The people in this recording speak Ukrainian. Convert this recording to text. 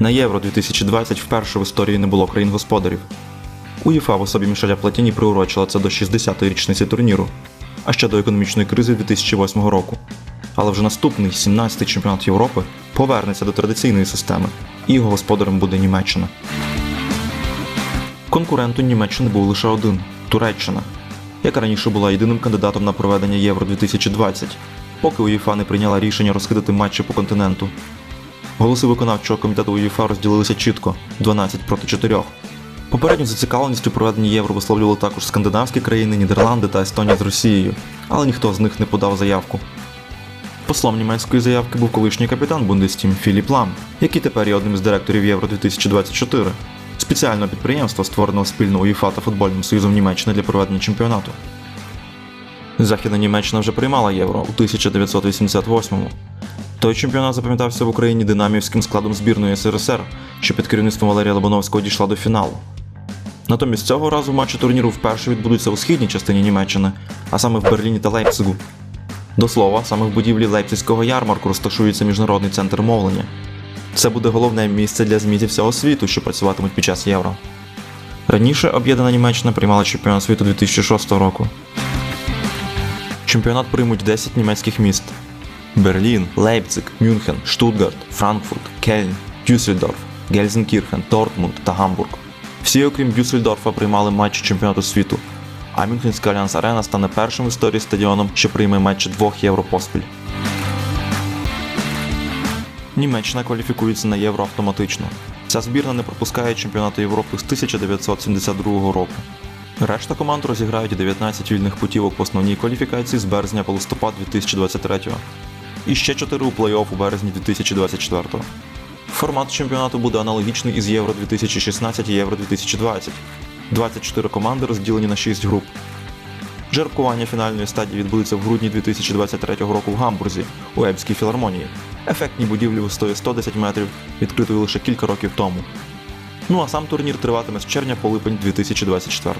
На Євро 2020 вперше в історії не було країн-господарів. УЄФА в особі Мішеля Платіні приурочила це до 60-ї річниці турніру, а ще до економічної кризи 2008 року. Але вже наступний 17-й чемпіонат Європи повернеться до традиційної системи, і його господарем буде Німеччина. Конкурентом Німеччини був лише один Туреччина, яка раніше була єдиним кандидатом на проведення Євро 2020, поки УЄФА не прийняла рішення розкидати матчі по континенту. Голоси виконавчого комітету УЄФА розділилися чітко 12 проти 4. Попередню зацікавленість у проведенні євро висловлювали також скандинавські країни, Нідерланди та Естонія з Росією, але ніхто з них не подав заявку. Послом німецької заявки був колишній капітан Бундестім Філіп Лам, який тепер є одним з директорів Євро 2024, спеціального підприємства, створеного спільно УЄФА та футбольним союзом Німеччини для проведення чемпіонату. Західна Німеччина вже приймала євро у 1988-му. Той чемпіонат запам'ятався в Україні динамівським складом збірної СРСР, що під керівництвом Валерія Лобановського дійшла до фіналу. Натомість цього разу матчі турніру вперше відбудуться у східній частині Німеччини, а саме в Берліні та Лейпцигу. До слова, саме в будівлі Лейпцизького ярмарку розташується міжнародний центр мовлення. Це буде головне місце для ЗМІ зі всього світу, що працюватимуть під час євро. Раніше об'єднана Німеччина приймала чемпіонат світу 2006 року. Чемпіонат приймуть 10 німецьких міст: Берлін, Лейпциг, Мюнхен, Штутгарт, Франкфурт, Кельн, Дюссельдорф, Гельзенкірхен, Дортмунд та Гамбург. Всі, окрім Дюссельдорфа, приймали матчі чемпіонату світу. А Мюнхенська Альянс Арена стане першим в історії стадіоном, що прийме матчі двох євро поспіль. Німеччина кваліфікується на євро автоматично. Ця збірна не пропускає чемпіонату Європи з 1972 року. Решта команд розіграють 19 вільних путівок в основній кваліфікації з березня по листопад 2023 і ще 4 у плей-офф у березні 2024-го. Формат чемпіонату буде аналогічний із Євро 2016 і Євро 2020. 24 команди розділені на 6 груп. Жеребкування фінальної стадії відбудеться в грудні 2023 року в Гамбурзі у Ебській філармонії. Ефектній будівлі висотою 110 метрів, відкритої лише кілька років тому. Ну а сам турнір триватиме з червня по липень 2024.